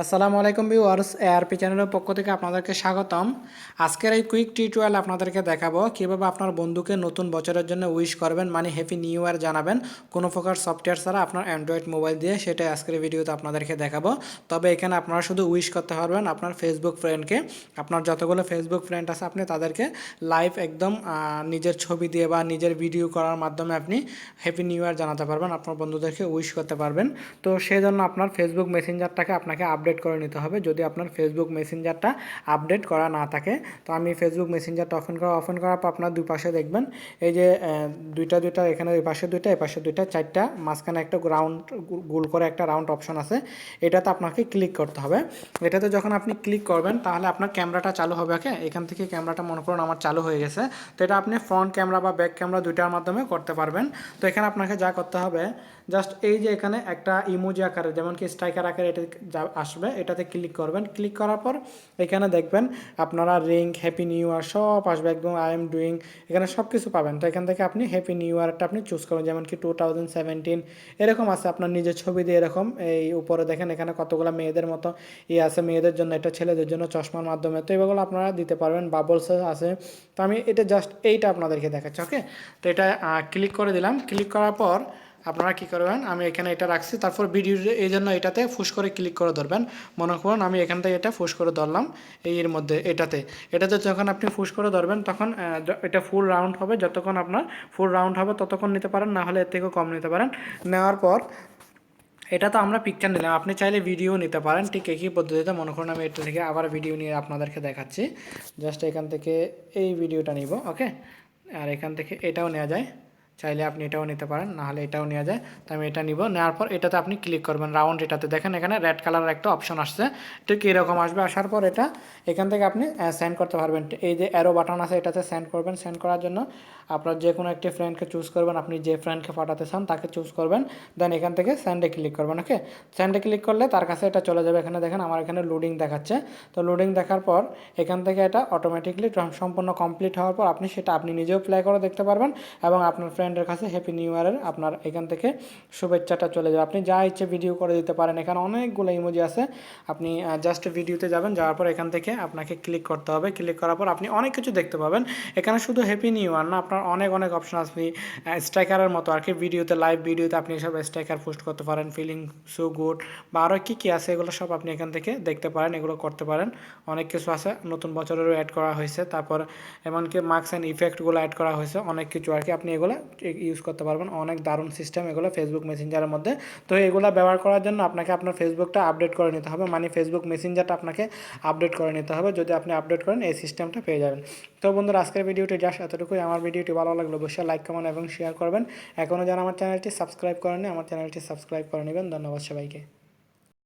আসসালামু আলাইকুম viewers ARP চ্যানেলের পক্ষ থেকে আপনাদেরকে স্বাগতম। আজকের এই কুইক টিউটোরিয়াল আপনাদেরকে দেখাবো কীভাবে আপনার বন্ধুকে নতুন বছরের জন্য উইশ করবেন মানে হ্যাপি নিউ ইয়ার জানাবেন। কোনো প্রকার সফটওয়্যার ছাড়া আপনার অ্যান্ড্রয়েড মোবাইল দিয়ে সেটাই আজকের ভিডিওতে আপনাদেরকে দেখাবো। তবে এখানে আপনারা শুধু উইশ করতে পারবেন আপনার ফেসবুক ফ্রেন্ডকে আপনার যতগুলো ফেসবুক ফ্রেন্ড আছে আপনি তাদেরকে লাইভ একদম নিজের ছবি দিয়ে বা নিজের ভিডিও করার মাধ্যমে আপনি হ্যাপি নিউ ইয়ার জানাতে পারবেন, আপনার বন্ধুদেরকে উইশ করতে পারবেন। তো সেই জন্য আপনার ফেসবুক মেসেঞ্জারটাকে আপনাকে আপডেট করে নিতে হবে। যদি আপনার ফেসবুক মেসেঞ্জারটা আপডেট করা না থাকে, তো আমি ফেসবুক মেসেঞ্জারটা ওপেন করা ওপেন করার পর আপনার দুই পাশে দেখবেন, এই যে দুইটা দুইটা, এখানে ওই পাশে দুইটা, এই পাশে দুইটা, চারটা, মাঝখানে একটা রাউন্ড গোল করে একটা রাউন্ড অপশন আছে, এটাতে আপনাকে ক্লিক করতে হবে। এটাতে যখন আপনি ক্লিক করবেন, তাহলে আপনার ক্যামেরাটা চালু হবে, ওকে? এখান থেকে ক্যামেরাটা মনে করুন আমার চালু হয়ে গেছে। তো এটা আপনি ফ্রন্ট ক্যামেরা বা ব্যাক ক্যামেরা দুইটার মাধ্যমে করতে পারবেন। তো এখানে আপনাকে যা করতে হবে জাস্ট এই যে এখানে একটা ইমোজি আকারে যেমন কি স্ট্রাইকার আকারে এটা আসবে, এটাতে ক্লিক করবেন। ক্লিক করার পর এখানে দেখবেন আপনারা রিং হ্যাপি নিউ ইয়ার সব আসবে একদম আই এম ডুইং এখানে সব কিছু পাবেন। তো এখান থেকে আপনি হ্যাপি নিউ ইয়ারটা আপনি চুজ করবেন, যেমন কি টু থাউজেন্ড সেভেন্টিন এরকম আছে আপনার নিজের ছবি দিয়ে এরকম। এই উপরে দেখেন এখানে কতগুলো মেয়েদের মতো ইয়ে আছে, মেয়েদের জন্য এটা, ছেলেদের জন্য চশমার মাধ্যমে। তো এগুলো আপনারা দিতে পারবেন বাবলস আছে। তো আমি এটা জাস্ট এইটা আপনাদেরকে দেখাচ্ছি ওকে তো এটা ক্লিক করে দিলাম। ক্লিক করার পর আপনারা কী করবেন? আমি এখানে এটা রাখছি। তারপর ভিডিও এই জন্য এটাতে ফুস করে ক্লিক করে ধরবেন। মনে করুন আমি এখান থেকে এটা ফুস করে ধরলাম এর মধ্যে এটাতে। এটাতে যখন আপনি ফুস করে ধরবেন, তখন এটা ফুল রাউন্ড হবে। যতক্ষণ আপনার ফুল রাউন্ড হবে, ততক্ষণ নিতে পারেন, না হলে এর থেকেও কম নিতে পারেন। নেওয়ার পর, এটা তো আমরা পিকচার নিলাম। আপনি চাইলে ভিডিও নিতে পারেন। ঠিক একই পদ্ধতিতে মনে করুন আমি এটা থেকে আবার ভিডিও নিয়ে আপনাদেরকে দেখাচ্ছি। জাস্ট এখান থেকে এই ভিডিওটা নিব ওকে আর এখান থেকে এটাও নেওয়া যায়। চাইলে আপনি এটাও নিতে পারেন না হলে এটাও নেওয়া যায়। তো আমি এটা নিব, নেওয়ার পর এটাতে আপনি ক্লিক করবেন রাউন্ড এটাতে। দেখেন এখানে রেড কালারের একটা অপশন আসছে, ঠিক এরকম আসবে। আসার পর এটা, এখান থেকে আপনি সেন্ড করতে পারবেন। এই যে অ্যারো বাটন আছে, এটাতে সেন্ড করবেন। সেন্ড করার জন্য আপনার যে কোনো একটি ফ্রেন্ডকে চুজ করবেন। আপনি যে ফ্রেন্ডকে পাঠাতে চান, তাকে চুজ করবেন। দেন এখান থেকে সেন্ডে ক্লিক করবেন ওকে সেন্ডে ক্লিক করলে তার কাছে এটা চলে যাবে। এখানে দেখেন আমার এখানে লোডিং দেখাচ্ছে। তো লোডিং দেখার পর এখান থেকে এটা অটোমেটিকলি সম্পূর্ণ কমপ্লিট হওয়ার পর আপনি সেটা আপনি নিজেও প্লে করে দেখতে পারবেন এবং আপনার ফ্রেন্ডের কাছে হ্যাপি নিউ ইয়ারের আপনার এখান থেকে শুভেচ্ছাটা চলে যাবে। আপনি যা ইচ্ছে ভিডিও করে দিতে পারেন। এখানে অনেকগুলো ইমোজি আছে। আপনি জাস্ট ভিডিওতে যাবেন, যাওয়ার পর এখান থেকে আপনাকে ক্লিক করতে হবে। ক্লিক করার পর আপনি অনেক কিছু দেখতে পাবেন। এখানে শুধু হ্যাপি নিউ ইয়ার না, আপনার অনেক অনেক অপশন আপনি স্ট্রাইকারের মতো আর কি ভিডিওতে লাইভ ভিডিওতে আপনি সব স্ট্রাইকার পোস্ট করতে পারেন। ফিলিং সো গুড বা আরও কী কী আছে এগুলো সব আপনি এখান থেকে দেখতে পারেন, এগুলো করতে পারেন। অনেক কিছু আছে। নতুন বছরেরও অ্যাড করা হয়েছে। তারপর এমনকি মার্কস অ্যান্ড ইফেক্টগুলো অ্যাড করা হয়েছে। অনেক কিছু আর কি আপনি এগুলো ইউজ করতে পারবেন। অনেক দারুণ সিস্টেম এগুলো ফেসবুক মেসেঞ্জারের মধ্যে। তো এগুলো ব্যবহার করার জন্য আপনাকে আপনার ফেসবুকটা আপডেট করে নিতে হবে। মানে ফেসবুক মেসেঞ্জারটা আপনাকে আপডেট করে নিতে হবে। যদি আপনি আপডেট করেন, এই সিস্টেমটা পেয়ে যাবেন। তো বন্ধুরা, আজকের ভিডিওটি জাস্ট এতটুকুই। আমার ভিডিওটি ভালো লাগল অবশ্যই লাইক কমেন্ট এবং শেয়ার করবেন। এখনও যারা আমার চ্যানেলটি সাবস্ক্রাইব করেনি আমার চ্যানেলটি সাবস্ক্রাইব করে নেবেন। ধন্যবাদ সবাইকে।